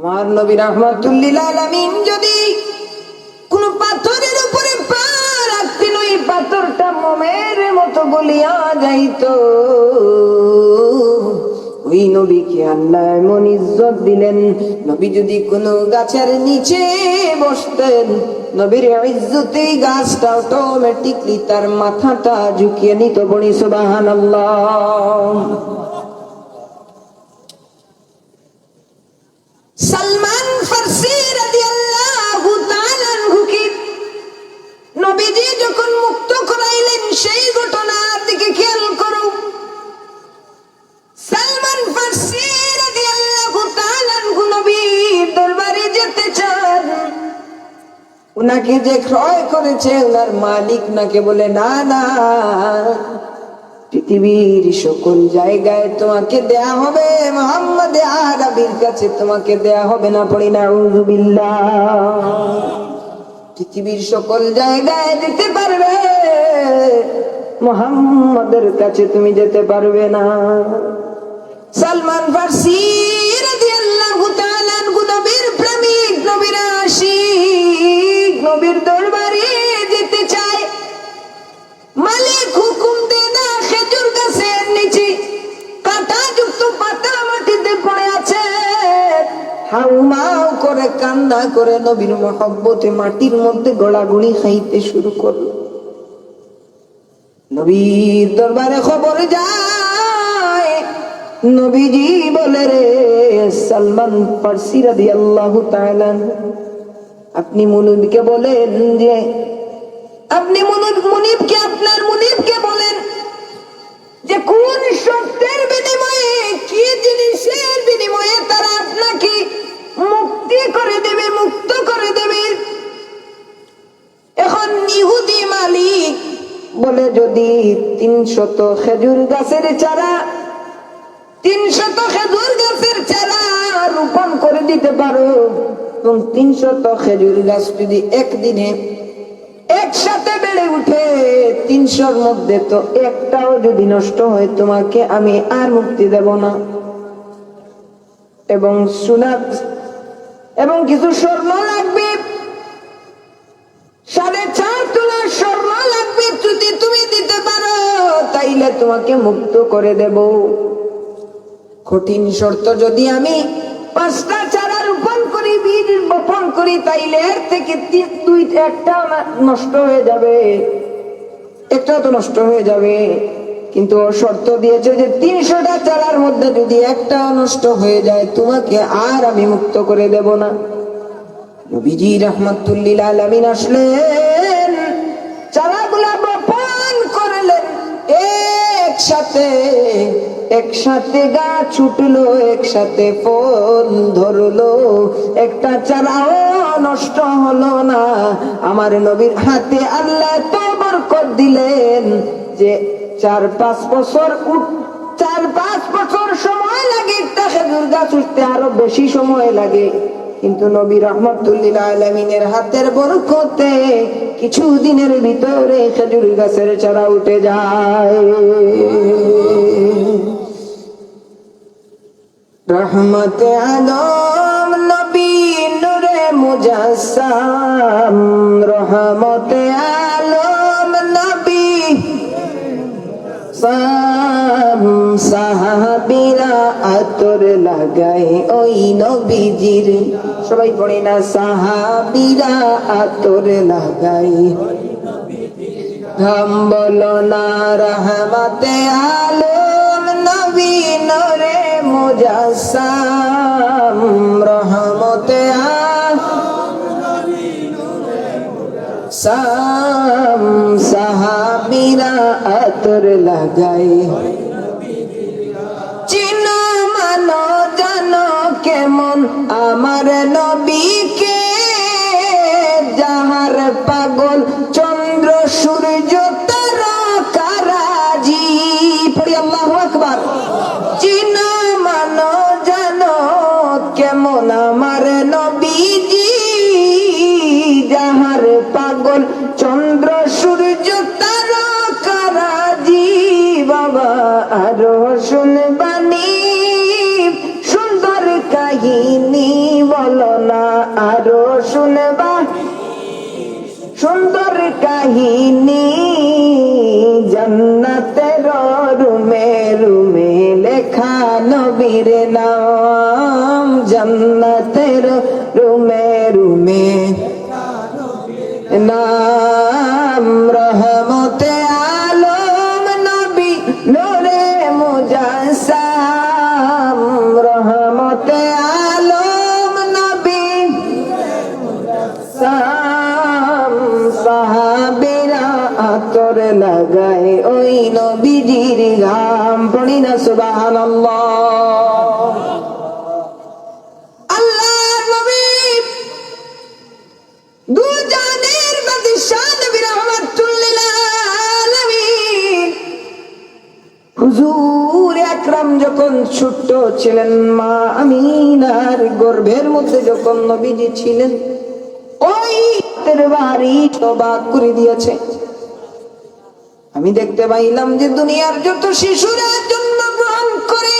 আমার নবী রহমাতুল্লিল আলামিন যদি কোন পাথরের উপরে পা রাখতেন, ওই পাথরটা মোমের মতো গলিয়া যাইতো। ওই নবীকে আল্লাহ এমন ইজ্জত দিলেন, নবী যদি কোনো গাছের নিচে বসতেন, নবীর ইজ্জতে গাছটা অটোমেটিকলি তার মাথাটা ঝুঁকিয়ে নিত বনি সুবাহান সালমান উনাকে যে ক্রয় করেছে? উনার মালিক নাকে বলে, না না, পৃথিবীর সকল জায়গায় তোমাকে দেয়া হবে, মোহাম্মদ আরবির কাছে তোমাকে দেয়া হবে না পড়ি না পৃথিবীর সকল জায়গায় যেতে পারবে, মোহাম্মদের কাছে তুমি যেতে পারবে না। সালমান ফার্সি রাদিয়াল্লাহু তাআলা নবীর প্রেমিক, নবীর নবীর দরবারে যেতে চায়। মালিক হুকুম দে না, খেজুর গাছের নিচে। কাঁটা যুক্ত পাতা মাটিতে পড়ে আছে। হাউমাউ করে কান্না করে নবীর মহব্বতে মাটির মধ্যে গোড়াগুড়ি খাইতে শুরু করল। নবীর দরবারে খবর যায়, নবীজি বলে রে, সালমান ফার্সি রাদিয়াল্লাহু তাআলা আপনি মুনিবকে বলেন যে, আপনি মুনিব মুনিবকে, আপনার মুনিবকে বলেন যে, কোন সত্যের বিনিময়ে, কি জিনিসের বিনিময়ে তারা আপনাকে মুক্তি করে দেবে, মুক্ত করে দেবে? এখন ইহুদি মালিক বলে, যদি তিনশত খেজুর গাছের চারা, তিনশত খেজুর গাছের চারা রোপণ করে দিতে পারো এবং তিনশত খেজুর গাছ যদি একদিনে একসাথে বেড়ে উঠে, তিনশোর মধ্যে তো একটাও যদি নষ্ট হয়, তোমাকে আমি আর মুক্তি দেব না। এবং সোনা এবং কিছু স্বর্ণ লাগবে। সাড়ে চার তোলার স্বর্ণ লাগবে যদি তুমি দিতে পারো, তাইলে তোমাকে মুক্ত করে দেব। কঠিন শর্ত যদি আমি পাঁচটা চারার বীজ বপন করি, তাইলে এর থেকে একটা নষ্ট হয়ে যাবে। একটা তো নষ্ট হয়ে যাবে। কিন্তু ও শর্ত দিয়েছে যে তিনশোটা চারার মধ্যে যদি একটা নষ্ট হয়ে যায়, তোমাকে আর আমি মুক্ত করে দেব না। নবীজি রহমতুল্লিল আলমিন আসলেন, চারাগুলা বপন করলেন একসাথে। একসাথে গাছ উঠল, একসাথে ফল ধরলো। একটা চারাও নষ্ট হলো না। আমার নবীর হাতে আল্লাহ তো বরকত দিলেন যে চার পাঁচ বছর উঠ- চার পাঁচ বছর সময় লাগে একটা খেজুর গাছ উঠতে, আরও বেশি সময় লাগে। কিন্তু নবী রহমতুল্লিল আলমিনের হাতের বরকতে কিছু দিনের ভিতরে খেজুর গাছের চারা উঠে যায়। রহমতে আলম নবী নুরে মুজাসসাম, রহমতে আলম, নবী সাম, সাহাবিরা আতর লাগাই ওই নবীজির। সবাই পড়ে না, সাহাবিরা আতর লাগাই ধাম বলো না, রহমতে আলম, নবী নরে মুজাসসাম রহমতে সাম সাহাবিরা আতর লাগাই চিনো মানো জানো কেমন আমার নবীকে আরও লাগায় ওই নবীজির ঘাম পড়ি না আকরাম যখন ছোট্ট ছিলেন, মা আমিনার গর্ভের মধ্যে যখন নবীজি ছিলেন, ওই বাড়ি অবাক করে দিয়েছে। আমি দেখতে পাইলাম যে দুনিয়ার যত শিশুরা জন্মগ্রহণ করে,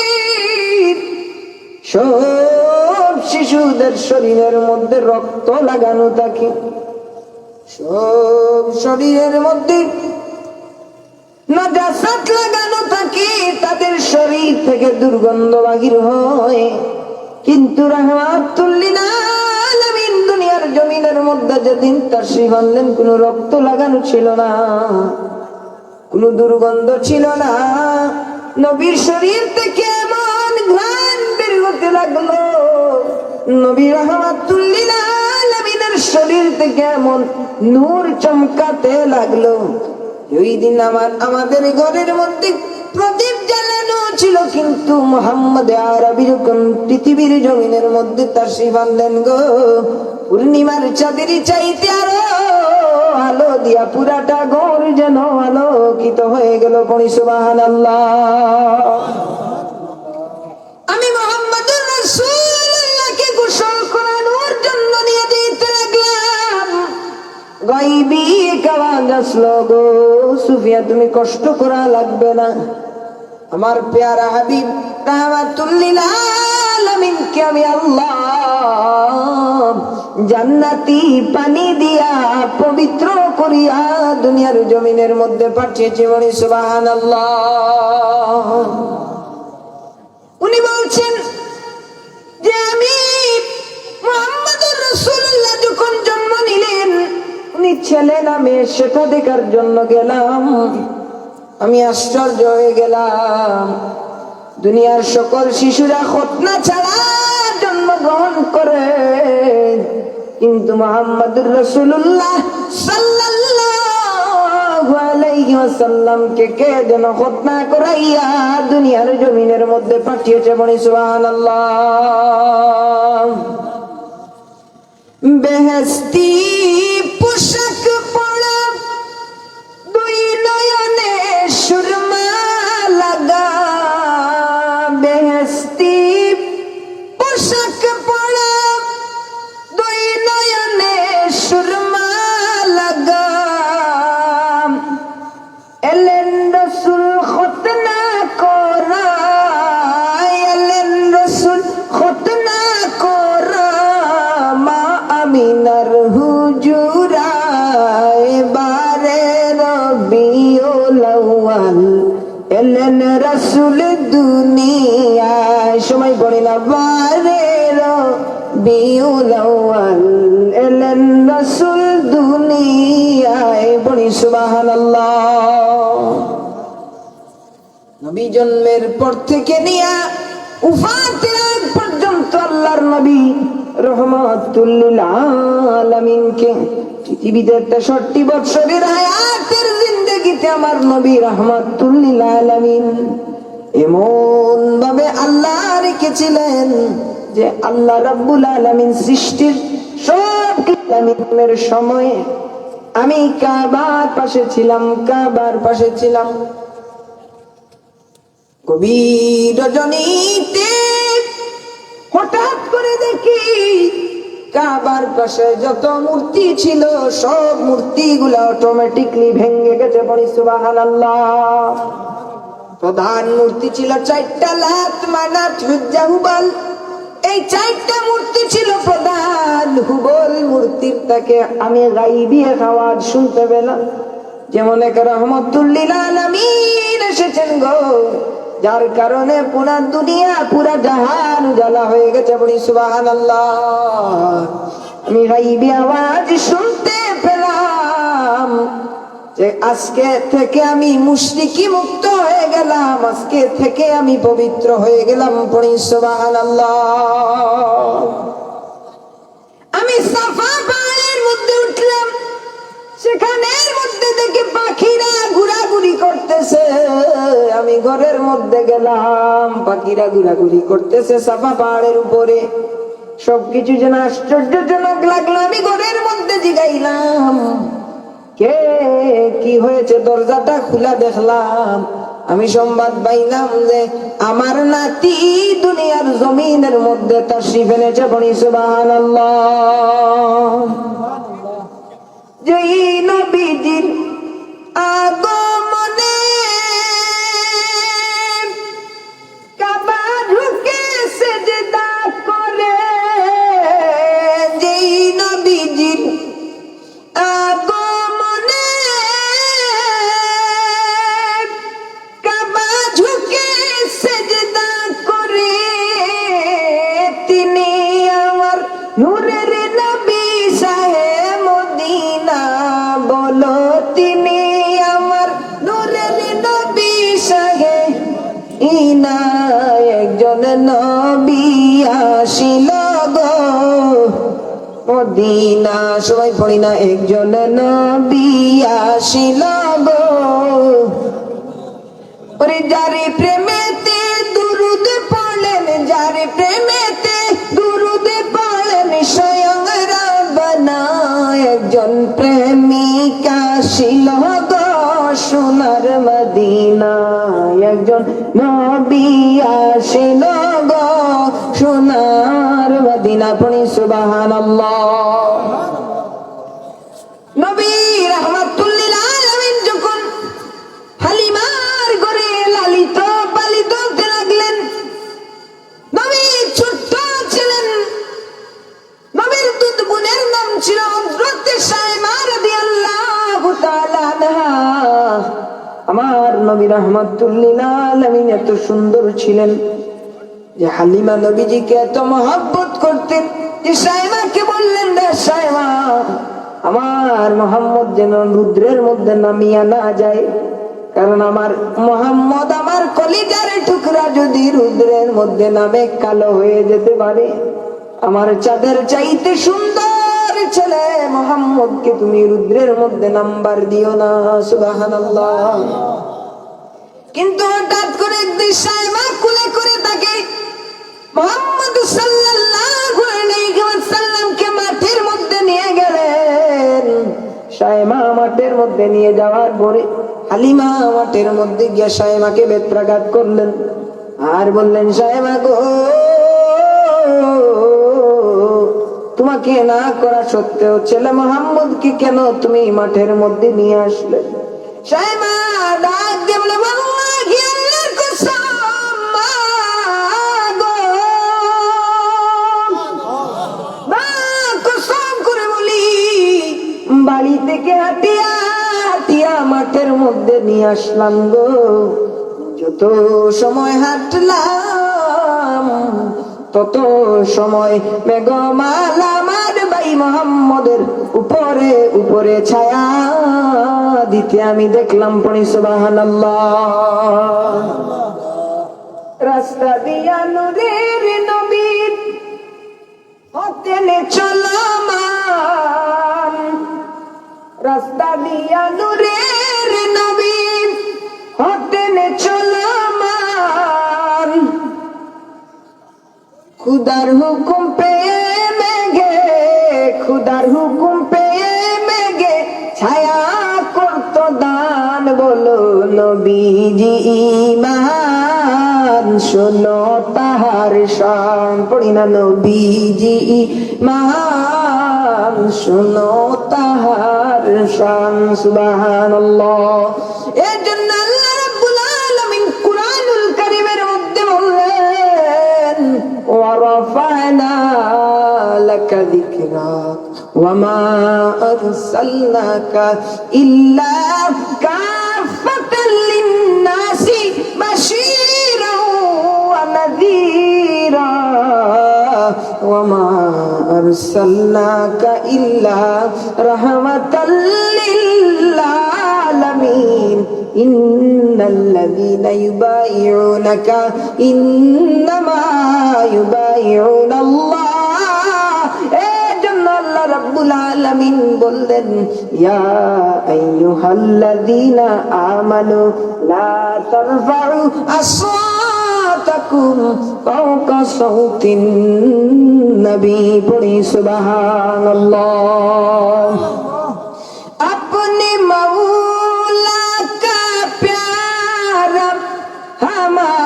সব শিশুদের শরীরের মধ্যে রক্ত লাগানো থাকে। সব শরীরের মধ্যে নাজাসাত লাগানো থাকে, তাদের শরীর থেকে দুর্গন্ধ বাহির হয়। কিন্তু রহমাতুল্লিল আলামিন দুনিয়ার জমিনের মধ্যে যেদিন তার বানলেন কোনো রক্ত লাগানো ছিল না। কোনো দুর্গন্ধ ছিল না। নবীর শরীর থেকে এমন ঘ্রাণ বের হতে লাগল। নবী রহমাতুল্লিল আলামিনের শরীর থেকে এমন নূর চমকাতে লাগল। ওই দিন আমার, আমাদের ঘরের মধ্যে প্রদীপ জ্বালানো ছিল, কিন্তু মোহাম্মদ আরবি যখন পৃথিবীর জমিনের মধ্যে তার বাঁধলেন গো। পূর্ণিমার চাঁদের চাইতে আরও আলো দিয়া পুরাটা ঘর যেন আলোকিত হয়ে গেল পড়ি আমি রাসূলুল্লাহকে গোসল জন্য নিয়ে লাগলাম গাইবি আওয়াজ আসলো গো সুফিয়া, তুমি কষ্ট করা লাগবে না। আমার পেয়ারা হাবিব আমি আল্লাহ জান্নাতি পানি দিয়া পবিত্র করিয়া দুনিয়ার জমিনের মধ্যে পাঠিয়েছে বলি, সুবহানাল্লাহ। উনি বলছেন যে আমি যখন জন্ম নিলেন, উনি ছেলে না মেয়ে জন্য গেলাম। আমি আশ্চর্য হয়ে গেলাম। দুনিয়ার সকল শিশুরা খতনা ছাড়া জন্মগ্রহণ করে। কিন্তু মোহাম্মদুর রসুল্লাহ কে যেন খতনা করাইয়া দুনিয়ার জমিনের মধ্যে পাঠিয়েছে বলি সুবহানাল্লাহ। বেহেস্তি রসুল সময় পড়ে না বারে রবিউল এলেন রসুল দুনিয়ায় পড়ি সুবহানাল্লাহ। নবী জন্মের পর থেকে নিয়া উফাতের পর্যন্ত আল্লাহর নবী রহমাতুল্লিল আলামিনকে পৃথিবীতে হায়াতের আমার নবী রহমাতুল্লিল এমন ভাবে আল্লাহ রেখেছিলেন যে আল্লাহ রাব্বুল আলামিন সৃষ্টির সব কিলামিনের সময়ে আমি কাবার পাশে ছিলাম, কাবার পাশে ছিলাম। গভীর রজনীতে হঠাৎ করে দেখি কাবার পাশে যত মূর্তি ছিল, সব মূর্তিগুলো অটোমেটিকলি ভেঙে গেছে সুবহানাল্লাহ। প্রধান মূর্তি ছিল চারটা লাত, মানাত, হুজ্জা, হুবাল। এই চারটা মূর্তি ছিল প্রধান হুবল মূর্তির, তাকে আমি গাইবি আওয়াজ শুনতে পেলাম। যেমন এক রহমতুল্লিল আলামিন এসেছেন গো। যার কারণে পুরা দুনিয়া, পুরা জাহান জ্বালা হয়ে গেছে বলি সুবাহান আমি গাইবি আওয়াজ শুনতে পেলাম যে আজকে থেকে আমি মুশরিকি মুক্ত হয়ে গেলাম, আজকে থেকে আমি পবিত্র হয়ে গেলাম পড়ি সুবাহান আমি সাফা পাহাড়ের মধ্যে উঠলাম। সেখানের মধ্যে দেখি পাখিরা ঘোরাঘুরি করতেছে। আমি ঘরের মধ্যে গেলাম, পাখিরা ঘোরাঘুরি করতেছে সাফা পাহাড়ের উপরে। সবকিছু যেন আশ্চর্যজনক লাগল, আমি ঘরের মধ্যে জিগাইলাম কে, কি হয়েছে? দরজাটা খোলা দেখলাম। আমি সংবাদ পাইলাম যে আমার নাতি দুনিয়ার জমিনের মধ্যে তার শিফেনেছে বনি সুবাহান যেই নবীজির আগমনে ইনা একজন নবী আসিল গো। মদিনা, সবাই পড়ি না, একজন নবী আসিল গো। ওরে যারে প্রেমেতে দুরুদ পড়লেন, যারে প্রেমেতে দুরুদ পড়লেন, স্বয়ং রাবনা একজন প্রেমিক আসিল একজন নবী আসিল গো সোনার মদিনা পড়ি সুবহানাল্লাহ। নবী রাহমাতুল্লিল আলামিন এত সুন্দর ছিলেন যে হালিমা নবীজিকে এত মহব্বত করতেন যে সাইমাকে বললেন সাইমা আমার মোহাম্মদ যেন রুদ্রের মধ্যে নামিয়া না যায়। কারণ আমার মোহাম্মদ আমার কলিজার টুকরা যদি রুদ্রের মধ্যে নামে, কালো হয়ে যেতে পারে। আমার চাঁদের চাইতে সুন্দর ছেলে মোহাম্মদকে তুমি রুদ্রের মধ্যে নাম্বার দিও না, সুবহানাল্লাহ। কিন্তু হঠাৎ করে একদিন সাইমা কুলে করে তাকে মোহাম্মদ সাল্লাল্লাহু আলাইহি ওয়াসাল্লামকে মাঠের মধ্যে নিয়ে গেলেন। সাইমা মাঠের মধ্যে নিয়ে যাওয়ার পরে হালিমা মাঠের মধ্যে গিয়ে সাইমাকে বেত্রাঘাত করলেন। আর বললেন, সাইমা গো, তোমাকে না করা সত্ত্বেও ছেলে মোহাম্মদকে কেন তুমি মাঠের মধ্যে নিয়ে আসলে? সাইমা ডাক দিয়ে বলে হাটিয়া মাঠের মধ্যে নিয়ে আসলাম গো। যত সময় হাঁটলাম, তত সময় মেঘমাল আমার ভাই মোহাম্মদের উপরে উপরে ছায়া দিতে আমি দেখলাম পড়ি, সুবহানাল্লাহ। রাস্তা দিয়া নূরের নবীর হতেনে চলমান রাস্তা দিয়া নূরের নবীর হতেনে চলমান। খুদার হুকুম পেয়ে মেঘে, খুদার হুকুম পেয়ে মেঘে, ছায়া করত দান বলো নবীজি ইমান শোনো তাহার শান, পড়ি না নবীজি ইমান শুনো তাহার শান, সুবহানাল্লাহ। এই জন্য আল্লাহ রাব্বুল আলামিন কুরআনুল কারীমের মধ্যে বললেন, ওয়া রাফা'না লাকা যিকরাক ওয়া মা আরসালনাকা ইল্লা কাফাতাল লিন-নাসি أرسلناك إلا رحمة للعالمين إن الذين يبايعونك إنما يبايعون الله এই জন্য আল্লাহ রাব্বুল আলামিন বললেন ইয়া আইয়ুহাল্লাযীনা আমানু লা তারফাউ تكون فوق صوت النبي بڑی سبحان اللہ اپنی مولا کا پیار ہمارا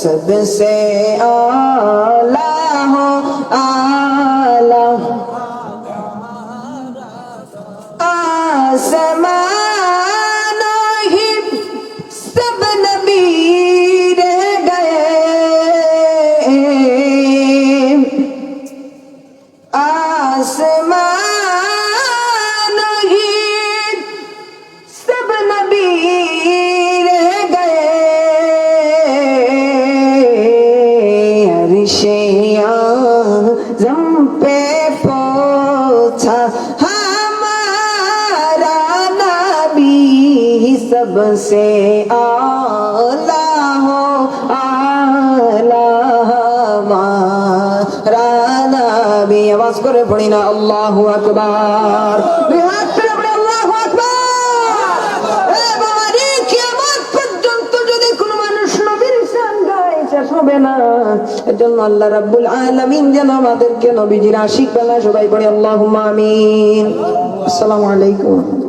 सबसे आला सबसे आला हो आला हमारा নবী আওয়াজ করে পড়ি না আল্লাহু আকবার দুই হাত তুলে পড়ি আল্লাহু আকবার এ বাবা রে কিয়ামত পর্যন্ত যদি কোনো মানুষ নবীর শান গায় শেষ হবে না এজন্য আল্লাহ রাব্বুল আলামিন যেন আমাদেরকে নবীজির আশিক বানায় সবাই পড়ি আল্লাহুম্মা আমিন আসসালামু আলাইকুম